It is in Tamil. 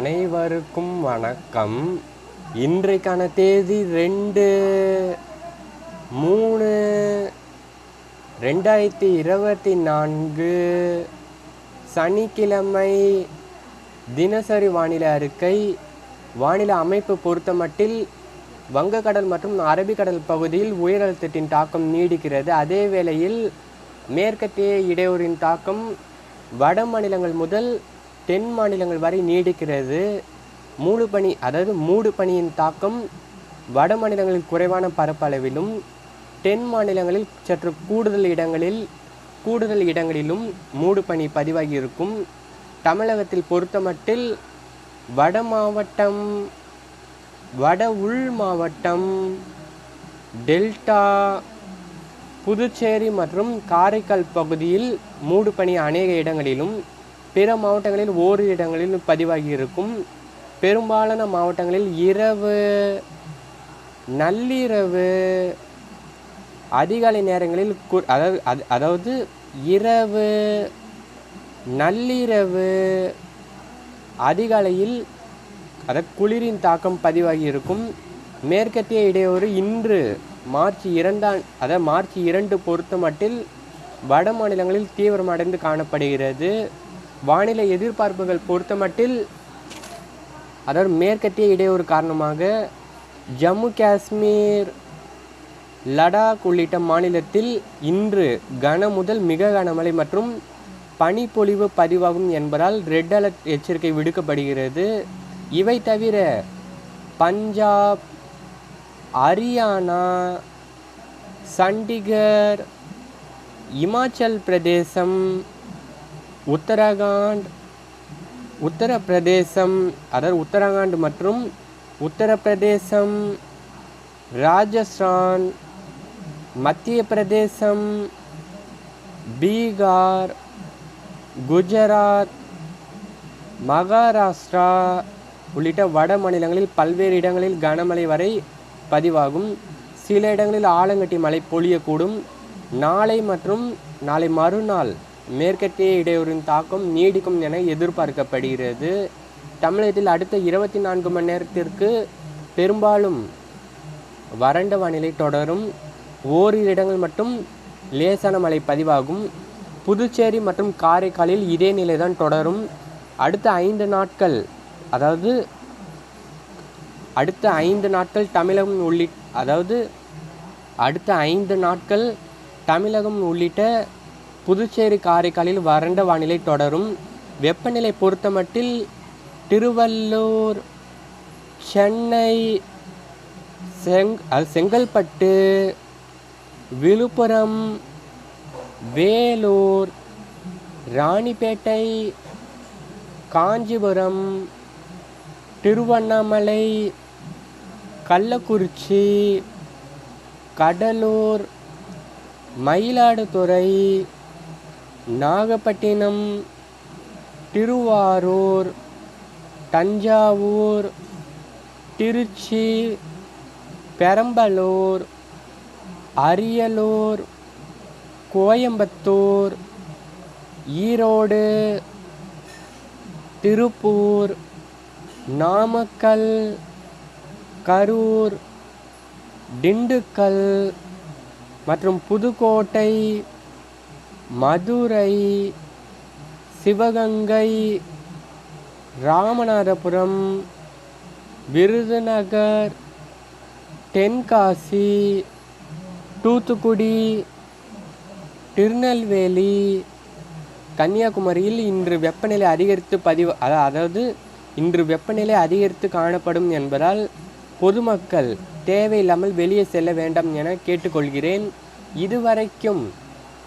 அனைவருக்கும் வணக்கம். இன்றைக்கான தேதி ரெண்டு மூணு ரெண்டாயிரத்தி இருபத்தி நான்கு சனிக்கிழமை தினசரி வானிலை அறிக்கை. வானிலை அமைப்பு பொறுத்தமட்டில் வங்கக்கடல் மற்றும் அரபிக்கடல் பகுதியில் உயரழுத்தத்தின் தாக்கம் நீடிக்கிறது. அதே வேளையில் மேற்கத்திய இடையூறின் தாக்கம் வட மாநிலங்கள் முதல் தென் மாநிலங்கள் வரை நீடிக்கிறது. மூடு பனி அதாவது மூடு பனியின் தாக்கம் வட மாநிலங்களில் குறைவான பரப்பளவிலும் தென் மாநிலங்களில் சற்று கூடுதல் இடங்களில் கூடுதல் இடங்களிலும் மூடு பனி பதிவாகி இருக்கும். தமிழகத்தில் பொறுத்தமட்டில் வட மாவட்டம் வட உள் மாவட்டம் டெல்டா புதுச்சேரி மற்றும் காரைக்கால் பகுதியில் மூடு பனி அநேக இடங்களிலும் பிற மாவட்டங்களில் ஓரிரு இடங்களில் பதிவாகி இருக்கும் பெரும்பாலான மாவட்டங்களில் இரவு நள்ளிரவு அதிகாலை நேரங்களில் கு அதாவது அது அதாவது இரவு நள்ளிரவு அதிகாலையில் அதாவது குளிரின் தாக்கம் பதிவாகி இருக்கும் மேற்கத்திய இடையூறு இன்று மார்ச் இரண்டாம் அதாவது மார்ச் இரண்டு பொறுத்த மட்டில் வட மாநிலங்களில் தீவிரமடைந்து காணப்படுகிறது. வானிலை எதிர்பார்ப்புகள் பொறுத்த மட்டில் அதாவது மேற்கத்திய இடையூறு காரணமாக ஜம்மு காஷ்மீர் லடாக் உள்ளிட்ட மாநிலத்தில் இன்று கன முதல் மிக கனமழை மற்றும் பனிப்பொழிவு பதிவாகும் என்பதால் ரெட் அலர்ட் எச்சரிக்கை விடுக்கப்படுகிறது. இவை தவிர பஞ்சாப் ஹரியானா சண்டிகர் இமாச்சல் பிரதேசம் உத்தரகாண்ட் உத்தரப்பிரதேசம் அதாவது உத்தரகாண்ட் மற்றும் உத்தரப்பிரதேசம் ராஜஸ்தான் மத்திய பிரதேசம் பீகார் குஜராத் மகாராஷ்டிரா உள்ளிட்ட வட மாநிலங்களில் பல்வேறு இடங்களில் கனமழை வரை பதிவாகும். சில இடங்களில் ஆலங்கட்டி மழை பொழியக்கூடும். நாளை மற்றும் நாளை மறுநாள் மேற்கத்திய இடையூறின் தாக்கம் நீடிக்கும் என எதிர்பார்க்கப்படுகிறது. தமிழகத்தில் அடுத்த இருபத்தி நான்கு மணி நேரத்திற்கு பெரும்பாலும் வறண்ட வானிலை தொடரும். ஓரிரு இடங்கள் மட்டும் லேசான மழை பதிவாகும். புதுச்சேரி மற்றும் காரைக்காலில் இதே நிலை தான் தொடரும். அடுத்த ஐந்து நாட்கள் அதாவது அடுத்த ஐந்து நாட்கள் தமிழகம் உள்ளிட் அதாவது அடுத்த ஐந்து நாட்கள் தமிழகம் உள்ளிட்ட புதுச்சேரி காரைக்காலில் வறண்ட வானிலை தொடரும். வெப்பநிலை பொறுத்தமட்டில் திருவள்ளூர் சென்னை செங் அது செங்கல்பட்டு விழுப்புரம் வேலூர் ராணிப்பேட்டை காஞ்சிபுரம் திருவண்ணாமலை கள்ளக்குறிச்சி கடலூர் மயிலாடுதுறை நாகப்பட்டினம் திருவாரூர் தஞ்சாவூர் திருச்சி பெரம்பலூர் அரியலூர் கோயம்புத்தூர் ஈரோடு திருப்பூர் நாமக்கல் கரூர் திண்டுக்கல் மற்றும் புதுக்கோட்டை மதுரை சிவகங்கை ராமநாதபுரம் விருதுநகர் தென்காசி தூத்துக்குடி திருநெல்வேலி கன்னியாகுமரியில் இன்று வெப்பநிலை அதிகரித்து பதிவு அதாவது இன்று வெப்பநிலை அதிகரித்து காணப்படும் என்பதால் பொதுமக்கள் தேவையில்லாமல் வெளியே செல்ல வேண்டாம் என கேட்டுக்கொள்கிறேன். இதுவரைக்கும்